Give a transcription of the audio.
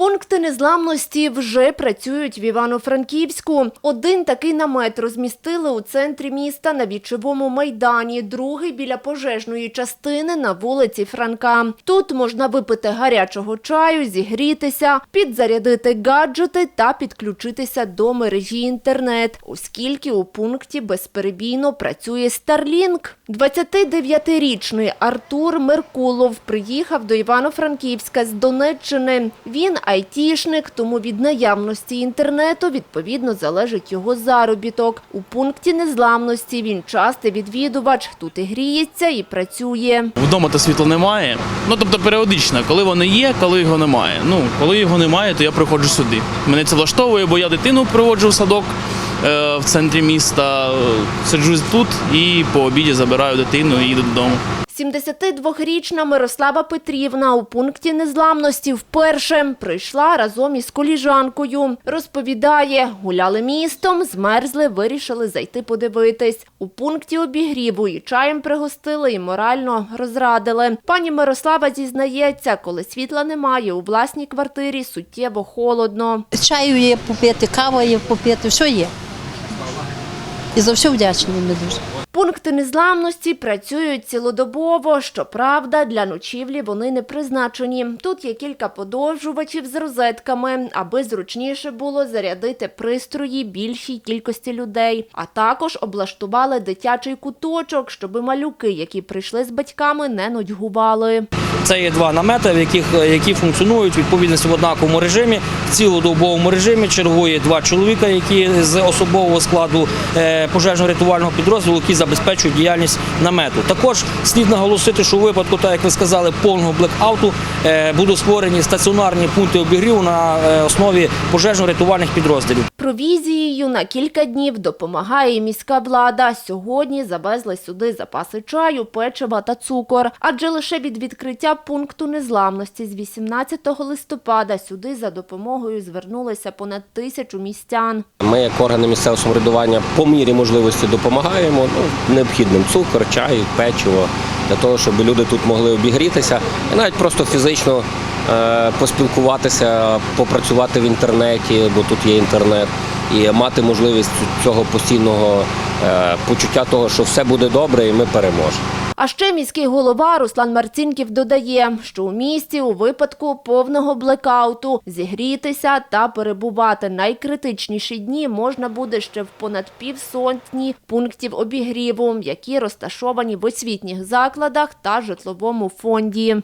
Пункти незламності вже працюють в Івано-Франківську. Один такий намет розмістили у центрі міста на Вічовому майдані, другий біля пожежної частини на вулиці Франка. Тут можна випити гарячого чаю, зігрітися, підзарядити гаджети та підключитися до мережі інтернет, оскільки у пункті безперебійно працює Starlink. 29-річний Артур Меркулов приїхав до Івано-Франківська з Донеччини. Він айтішник, тому від наявності інтернету відповідно залежить його заробіток. У пункті незламності він частий відвідувач. Тут і гріється, і працює. Вдома то світла немає. Ну тобто періодично, коли воно є, коли його немає. Ну коли його немає, то я приходжу сюди. Мене це влаштовує, бо я дитину проводжу в садок е, в центрі міста. е, Сиджу тут і по обіді забираю дитину і їду додому. 72-річна Мирослава Петрівна у пункті незламності вперше прийшла разом із коліжанкою. Розповідає, гуляли містом, змерзли, вирішили зайти подивитись. У пункті обігріву і чаєм пригостили, і морально розрадили. Пані Мирослава зізнається, коли світла немає, у власній квартирі суттєво холодно. Чаю є попити, кава є попити, все є. І за все вдячні ми дуже. Пункти незламності працюють цілодобово. Щоправда, для ночівлі вони не призначені. Тут є кілька подовжувачів з розетками, аби зручніше було зарядити пристрої більшій кількості людей. А також облаштували дитячий куточок, щоб малюки, які прийшли з батьками, не нудьгували. Це є два намети, в яких які функціонують відповідності в однаковому режимі. В цілодобовому режимі чергує два чоловіка, які з особового складу е, пожежно-рятувального підрозділу, які забезпечують діяльність намету. Також слід наголосити, що у випадку, так як ви сказали, повного блекауту е, будуть створені стаціонарні пункти обігріву на е, основі пожежно-рятувальних підрозділів. Провізією на кілька днів допомагає міська влада. Сьогодні завезли сюди запаси чаю, печива та цукор. Адже лише від відкриття пункту незламності з 18 листопада сюди за допомогою звернулися понад тисячу містян. Ми, як органи місцевого самоврядування, по мірі можливості допомагаємо ну, необхідним цукор, чай, печиво для того, щоб люди тут могли обігрітися і навіть просто фізично е, поспілкуватися, попрацювати в інтернеті, бо тут є інтернет, і мати можливість цього постійного е, почуття того, що все буде добре, і ми переможемо. А ще міський голова Руслан Марцінків додає, що у місті у випадку повного блекауту зігрітися та перебувати найкритичніші дні можна буде ще в понад півсотні пунктів обігріву, які розташовані в освітніх закладах та житловому фонді.